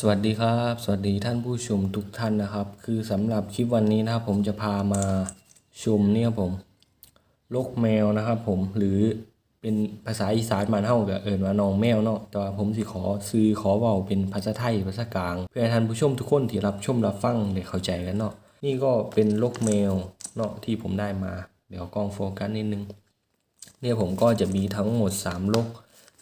สวัสดีครับ สวัสดีท่านผู้ชมทุกท่านนะครับ คือสำหรับคลิปวันนี้นะครับ ผมจะพามาชมเนี่ยผมลกแมวนะครับผมหรือเป็นภาษาอีสานมานเฮากับเอิญว่าน้องแมวเนาะแต่ว่าผมสิขอซื้อขอเว้าเป็นภาษาไทยภาษากลาง เพื่อให้ท่านผู้ชมทุกคนที่รับชมรับฟังได้เข้าใจกันเนาะนี่ก็เป็นลกแมวเนาะที่ผมได้มา เดี๋ยวกล้องโฟกัสนิดนึงเนี่ยผมก็จะมีทั้งหมด3โลก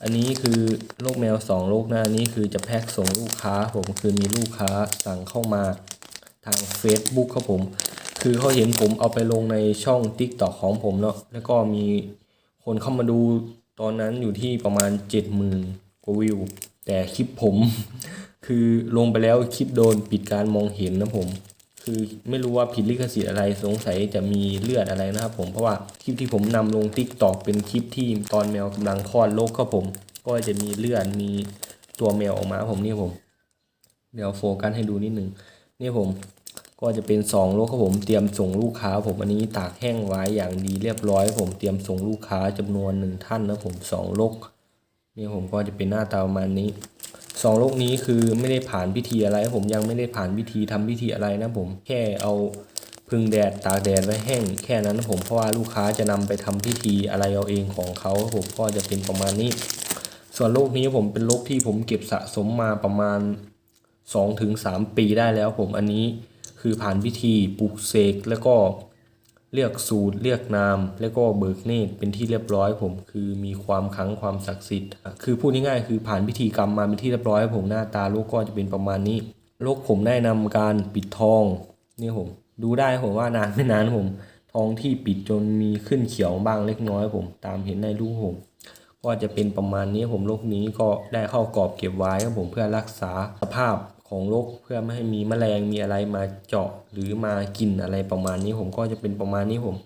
อันนี้คือโลกแมว2โลกนะอันนี้คือจะแพ็คส่งลูกค้าผมคือมีลูกค้าสั่งเข้ามาทาง Facebook ครับผม คือเขาเห็นผมเอาไปลงในช่อง t ิ k t o k ของผมเนาะแล้วก็มีคนเข้ามาดูตอนนั้นอยู่ที่ประมาณ 70,000กว่าวิว แต่คลิปผม คือลงไปแล้วคลิปโดนปิดการมองเห็นนะผม คือไม่รู้ว่าผิดลิขสิทธิ์อะไรสงสัยจะมีเลือดอะไรนะครับผมเพราะว่าคลิปที่ผมนำลง t ิ k t o k เป็นคลิปที่ตอนแมวกำลังคลอดลูกครับผม ก็จะมีเลือดมีตัวแมวออกมาผมนี่ผม เดี๋ยวโฟกัสให้ดูนิดนึงนี่ผมก็จะเป็น2โลกครับผมเตรียมส่งลูกค้า ผมอันนี้ตากแห้งไว้อย่างดีเรียบร้อย ผมเตรียมส่งลูกค้าจำนวนหนึ่งท่านนะผม2โลกนี่ผมก็จะเป็นหน้าตาประมาณนี้ สองโลกนี้คือไม่ได้ผ่านพิธีอะไรผมยังไม่ได้ผ่านพิธีทำพิธีอะไรนะผมแค่เอาพึ่งแดดตากแดดไว้แห้งแค่นั้นนะผมเพราะว่าลูกค้าจะนำไปทำพิธีอะไรเอาเองของเขาผมก็จะเป็นประมาณนี้ ส่วนโลกนี้ผมเป็นโลกที่ผมเก็บสะสมมาประมาณ 2-3 ปีได้แล้วผมอันนี้คือผ่านพิธีปลูกเสกแล้วก็ เรียกสูตรเรียกนาม แล้วก็เบิกเนตรเป็นที่เรียบร้อยผม คือมีความขังความศักดิ์สิทธิ์ คือพูดง่ายๆคือผ่านพิธีกรรมมาเป็นที่เรียบร้อยผมหน้าตาโลกก็จะเป็นประมาณนี้โลกผมได้นำการปิดทองนี่ผม ดูได้ผมว่านานไม่นานผม ทองที่ปิดจนมีขึ้นเขียวบ้างเล็กน้อยผม ตามเห็นในรูปผม ก็จะเป็นประมาณนี้ผมโรคนี้ก็ได้เข้ากรอบเก็บไว้ครับผมเพื่อรักษาสภาพ ของรคเพื่อไม่ให้มีแมลงมีอะไรมาเจาะหรือมากินอะไรประมาณนี้ผมก็จะเป็นประมาณนี้ผม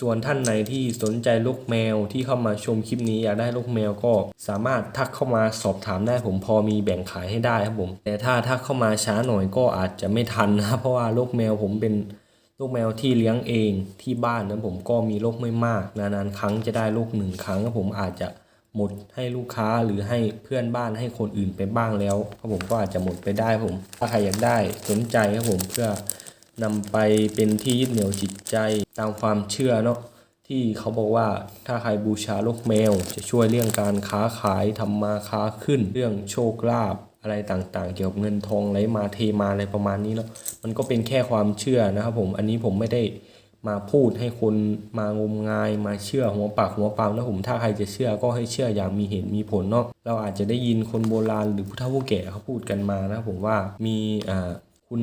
ส่วนท่านไหนที่สนใจลูกแมวที่เข้ามาชมคลิปนี้อยากได้ลูกแมวก็สามารถทักเข้ามาสอบถามได้ผมพอมีแบ่งขายให้ได้ครับผม แต่ถ้าทักเข้ามาช้าหน่อยก็อาจจะไม่ทันนะเพราะว่าลูกแมวผมเป็นลูกแมวที่เลี้ยงเองที่บ้านนะผมก็มีโรคไม่มาก นานๆครั้งจะได้ลูกหนึ่งครั้งผมอาจจะ หมดให้ลูกค้าหรือให้เพื่อนบ้านให้คนอื่นไปบ้างแล้วครับผมก็อาจจะหมดไปได้ผม ถ้าใครอยากได้สนใจครับผมเพื่อนำไปเป็นที่ยึดเหนี่ยวจิตใจตามความเชื่อเนาะที่เขาบอกว่าถ้าใครบูชาลูกแมว จะช่วยเรื่องการค้าขายทำมาค้าขึ้น เรื่องโชคลาภอะไรต่างๆ เกี่ยวกับเงินทองไหลมาเทมาอะไรประมาณนี้เนาะมันก็เป็นแค่ความเชื่อนะครับผมอันนี้ผมไม่ได้ มาพูดให้คนมางมงายมาเชื่อหัวปากหัวเปล่านะผมถ้าใครจะเชื่อก็ให้เชื่ออย่างมีเหตุมีผลเนาะเราอาจจะได้ยินคนโบราณหรือผู้เฒ่าผู้แก่เขาพูดกันมานะผมว่ามีอ่าคุณ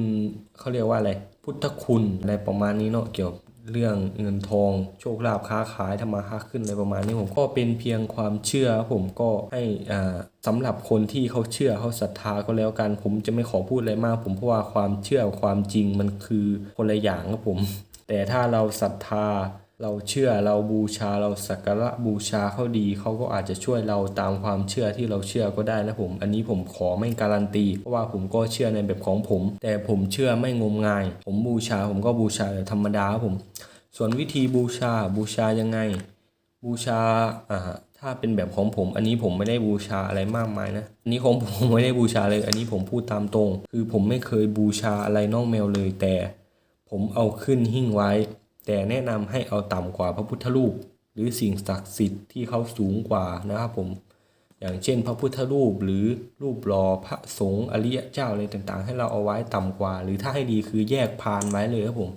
เขาเรียกว่าอะไรพุทธคุณอะไรประมาณนี้เนาะเกี่ยวกับเรื่องเงินทองโชคลาภค้าขายทำมาค้าขึ้นอะไรประมาณนี้ผมก็เป็นเพียงความเชื่อครับผมก็ให้อ่าสำหรับคนที่เขาเชื่อเขาศรัทธาก็แล้วกันผมจะไม่ขอพูดอะไรมาก ผมเพราะว่าความเชื่อความจริงมันคือคนละอย่างครับผม แต่ถ้าเราศรัทธา เราเชื่อเราบูชาเราสักการะบูชาเขาดีเขาก็อาจจะช่วยเราตามความเชื่อที่เราเชื่อก็ได้นะผม อันนี้ผมขอไม่การันตีเพราะว่าผมก็เชื่อในแบบของผม แต่ผมเชื่อไม่งมงาย ผมบูชาผมก็บูชาแบบธรรมดาผม ส่วนวิธีบูชาบูชายังไง บูชาอ่าถ้าเป็นแบบของผมอันนี้ผมไม่ได้บูชาอะไรมากมายนะอันนี้ของผมไม่ได้บูชาเลย อันนี้ผมพูดตามตรง คือผมไม่เคยบูชาอะไรน้องแมวเลยแต่ ผมเอาขึ้นหิ้งไว้ แต่แนะนำให้เอาต่ำกว่าพระพุทธรูป หรือสิ่งศักดิ์สิทธิ์ที่เขาสูงกว่านะครับผมอย่างเช่น พระพุทธรูปหรือรูปหล่อพระสงฆ์อริยเจ้าอะไรต่างๆ ให้เราเอาไว้ต่ำกว่า หรือถ้าให้ดีคือแยกพานไว้เลยครับผม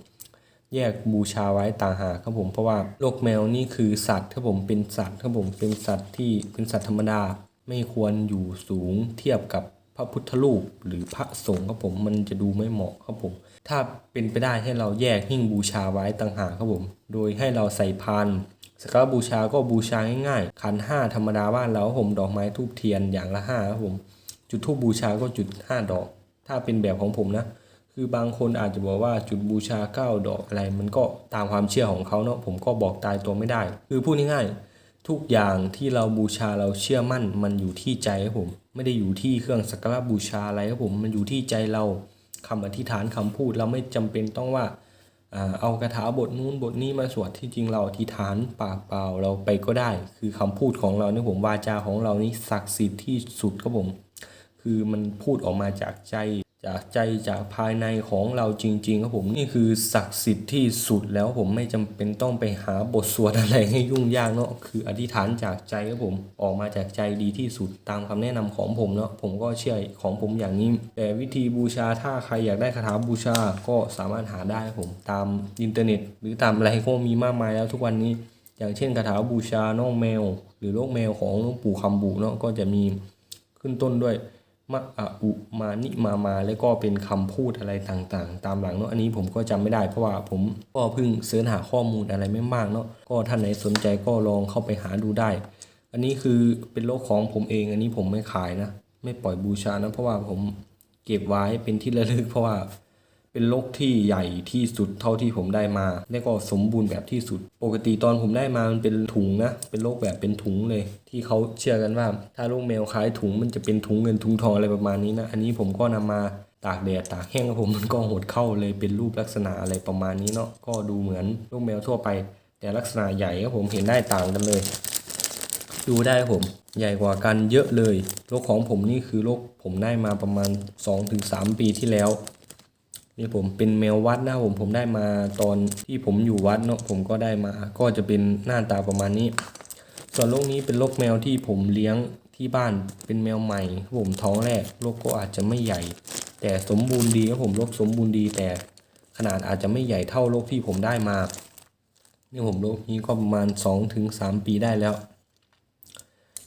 แยกบูชาไว้ต่างหากครับผมเพราะว่าโลกแมวนี่คือสัตว์ครับผมเป็นสัตว์ครับผมเป็นสัตว์ที่เป็นสัตว์ธรรมดาไม่ควรอยู่สูงเทียบกับ พระพุทธรูปหรือพระสงฆ์ครับผมมันจะดูไม่เหมาะครับผม ถ้าเป็นไปได้ให้เราแยกหิ้งบูชาไว้ต่างหากครับผม โดยให้เราใส่พานสักการบูชาก็บูชาง่ายๆขันห้าธรรมดาบ้านเราผมดอกไม้ทูบเทียนอย่างละห้าครับผม จุดทูบบูชาก็จุดห้าดอก ถ้าเป็นแบบของผมนะ คือบางคนอาจจะบอกว่าจุดบูชาเก้าดอกอะไร มันก็ตามความเชื่อของเขาเนาะผมก็บอกตายตัวไม่ได้ คือพูดง่ายๆ ทุกอย่างที่เราบูชาเราเชื่อมั่น มันอยู่ที่ใจครับผม ไม่ได้อยู่ที่เครื่องสักการะบูชาอะไรครับผมมันอยู่ที่ใจเราคำอธิษฐานคำพูดเราไม่จำเป็นต้องว่าเอาคาถาบทนู้นบทนี้มาสวดที่จริงเราอธิษฐานปากเปล่าเราไปก็ได้ คือคำพูดของเราเนี่ยผมวาจาของเรานี่ศักดิ์สิทธิ์ที่สุดครับผม คือมันพูดออกมาจากใจ จากใจจากภายในของเราจริง ๆ ครับผมนี่คือศักดิ์สิทธิ์ที่สุดแล้วผมไม่จำเป็นต้องไปหาบทสวดอะไรให้ยุ่งยากเนาะคืออธิษฐานจากใจครับผมออกมาจากใจดีที่สุดตามคำแนะนำของผมเนาะผมก็เชื่อของผมอย่างนี้ แต่วิธีบูชาถ้าใครอยากได้คาถาบูชาก็สามารถหาได้ครับผมตามอินเทอร์เน็ต หรือตามอะไรก็มีมากมายแล้วทุกวันนี้ อย่างเช่นคาถาบูชาน้องแมว หรือโลกแมวของหลวงปู่คำบุเนาะก็จะมีขึ้นต้นด้วย มะอะอุมานิมามาแล้วก็เป็นคำพูดอะไรต่างๆ ตามหลังเนาะอันนี้ผมก็จำไม่ได้เพราะว่าผมก็เพิ่งเสิร์ชหาข้อมูลอะไรไม่มากเนาะก็ท่านไหนสนใจก็ลองเข้าไปหาดูได้ อันนี้คือเป็นโลกของผมเอง อันนี้ผมไม่ขายนะ ไม่ปล่อยบูชานะเพราะว่าผมเก็บไว้เป็นที่ระลึกเพราะว่า เป็นโลกที่ใหญ่ที่สุดเท่าที่ผมได้มา และก็สมบูรณ์แบบที่สุด ปกติตอนผมได้มามันเป็นถุงนะ เป็นโลกแบบเป็นถุงเลย ที่เขาเชื่อกันว่า ถ้าลูกแมวคล้ายถุงมันจะเป็นถุงเงินถุงทองอะไรประมาณนี้นะ อันนี้ผมก็นำมาตากแดดตากแห้งครับผมมันก็หดเข้าเลยเป็นรูปลักษณะอะไรประมาณนี้เนาะ ก็ดูเหมือนลูกแมวทั่วไป แต่ลักษณะใหญ่ครับผมเห็นได้ต่างกันเลย ดูได้ผมใหญ่กว่ากันเยอะเลยโรคของผมนี่คือโรคผมได้มาประมาณ 2-3 ปีที่แล้ว นี่ผมเป็นแมววัดนะผมผมได้มาตอนที่ผมอยู่วัดเนาะผมก็ได้มา ก็จะเป็นหน้าตาประมาณนี้ ส่วนโรคนี้เป็นโรคแมวที่ผมเลี้ยงที่บ้านเป็นแมวใหม่ผมท้องแรกโรคก็อาจจะไม่ใหญ่ แต่สมบูรณ์ดีครับผมโรคสมบูรณ์ดี แต่ขนาดอาจจะไม่ใหญ่เท่าโรคที่ผมได้มานี่ผมโรคนี้ก็ประมาณ 2-3 ปีได้แล้ว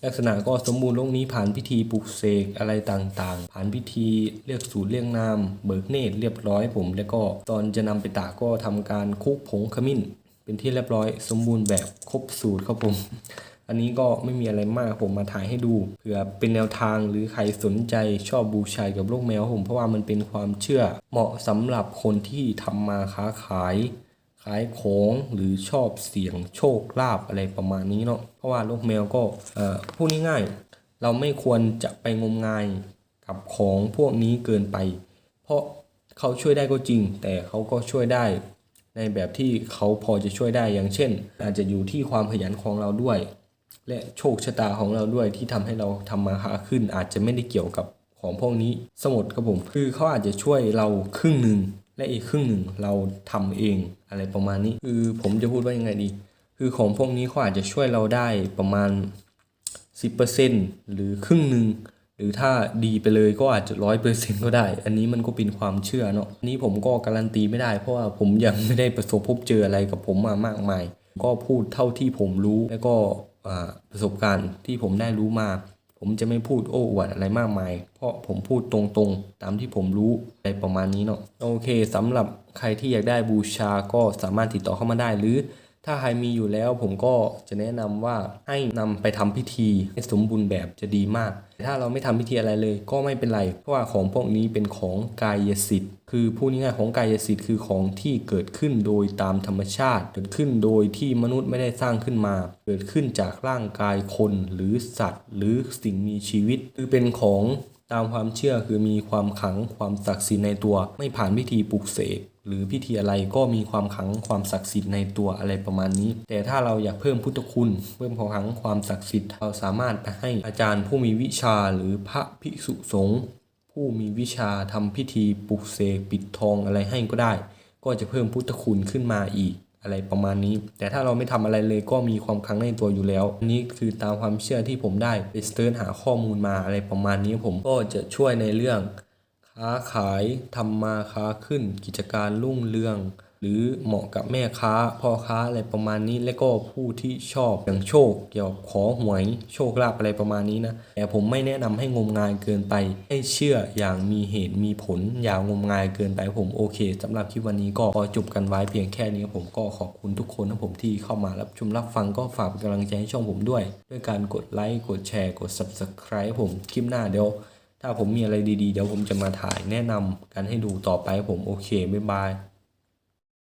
ลักษณะก็สมบูรณ์โรคนี้ผ่านพิธีปลุกเสกอะไรต่างๆ ผ่านพิธีเรียกสูตรเรียกนาม เบิกเนตรเรียบร้อยผม แล้วก็ตอนจะนำไปตากก็ทำการคุกผงขมิ้น เป็นที่เรียบร้อย สมบูรณ์แบบครบสูตรครับผม อันนี้ก็ไม่มีอะไรมากผมมาถ่ายให้ดูเผื่อเป็นแนวทางหรือใครสนใจชอบบูชายกับโรคแมวผมเพราะว่ามันเป็นความเชื่อเหมาะสำหรับคนที่ทำมาค้าขาย ขายของหรือชอบเสี่ยงโชคลาภอะไรประมาณนี้เนาะเพราะว่าโรคแมวก็เอ่อพูดง่ายๆเราไม่ควรจะไปงมงายกับของพวกนี้เกินไป เพราะเขาช่วยได้ก็จริง แต่เขาก็ช่วยได้ ในแบบที่เขาพอจะช่วยได้อย่างเช่น อาจจะอยู่ที่ความขยันของเราด้วย และโชคชะตาของเราด้วยที่ทำให้เราทำมาค้าขึ้น อาจจะไม่ได้เกี่ยวกับของพวกนี้ สมุดครับผมคือเขาอาจจะช่วยเราครึ่งหนึ่ง และอีกครึ่งหนึ่งเราทำเองอะไรประมาณนี้ คือผมจะพูดว่ายังไงดี คือของพวกนี้เขาอาจจะช่วยเราได้ประมาณ 10%หรือครึ่งหนึ่งหรือถ้าดีไปเลยก็อาจจะร้อยเปอร์เซ็นก็ได้ อันนี้มันก็เป็นความเชื่อเนาะอันนี้ผมก็การันตีไม่ได้เพราะว่าผมยังไม่ได้ประสบพบเจออะไรกับผมมามากมาย ก็พูดเท่าที่ผมรู้ แล้วก็ประสบการณ์ที่ผมได้รู้มา ผมจะไม่พูดโอ้อวดอะไรมากมาย เพราะผมพูดตรงๆ ตามที่ผมรู้อะไรประมาณนี้เนาะโอเคสำหรับใครที่อยากได้บูชาก็สามารถติดต่อเข้ามาได้หรือ ถ้าใครมีอยู่แล้วผมก็จะแนะนำว่าให้นำไปทำพิธีให้สมบูรณ์แบบจะดีมากแต่ถ้าเราไม่ทำพิธีอะไรเลยก็ไม่เป็นไร เพราะว่าของพวกนี้เป็นของกายสิทธิ์ คือพูดง่ายๆของกายสิทธิ์คือของที่เกิดขึ้นโดยตามธรรมชาติ เกิดขึ้นโดยที่มนุษย์ไม่ได้สร้างขึ้นมา เกิดขึ้นจากร่างกายคนหรือสัตว์ หรือสิ่งมีชีวิต คือเป็นของ ตามความเชื่อคือมีความขังความศักดิ์สิทธิ์ในตัว ไม่ผ่านพิธีปลุกเสกหรือพิธีอะไรก็มีความขังความศักดิ์สิทธิ์ในตัวอะไรประมาณนี้ แต่ถ้าเราอยากเพิ่มพุทธคุณ เพิ่มความขังความศักดิ์สิทธิ์เราสามารถไปให้อาจารย์ผู้มีวิชาหรือพระภิกษุสงฆ์ผู้มีวิชาทำพิธีปลุกเสกปิดทองอะไรให้ก็ได้ ก็จะเพิ่มพุทธคุณขึ้นมาอีก อะไรประมาณนี้ แต่ถ้าเราไม่ทำอะไรเลยก็มีความคลังในตัวอยู่แล้วนี้คือตามความเชื่อที่ผมได้ไปเสิร์ชหาข้อมูลมาอะไรประมาณนี้ผมก็จะช่วยในเรื่อง ค้าขายทำมาค้าขึ้น กิจการรุ่งเรือง หรือเหมาะกับแม่ค้าพ่อค้าอะไรประมาณนี้ และก็ผู้ที่ชอบอย่างโชคเกี่ยวกับขอหวยโชคลาภอะไรประมาณนี้นะแต่ผมไม่แนะนำให้งมงายเกินไป ให้เชื่ออย่างมีเหตุมีผลอย่างงมงายเกินไปผมโอเคสำหรับคลิปวันนี้ก็ขอจบกันไว้เพียงแค่นี้ผมก็ขอบคุณทุกคนนะผมที่เข้ามารับชมรับฟังก็ฝากเป็นกำลังใจให้ช่องผมด้วย ด้วยการกดไลค์กดแชร์กด subscribe ผมคลิปหน้าเดี๋ยวถ้าผมมีอะไรดีๆ เดี๋ยวผมจะมาถ่ายแนะนำกันให้ดูต่อไปผมโอเค บ๊ายบาย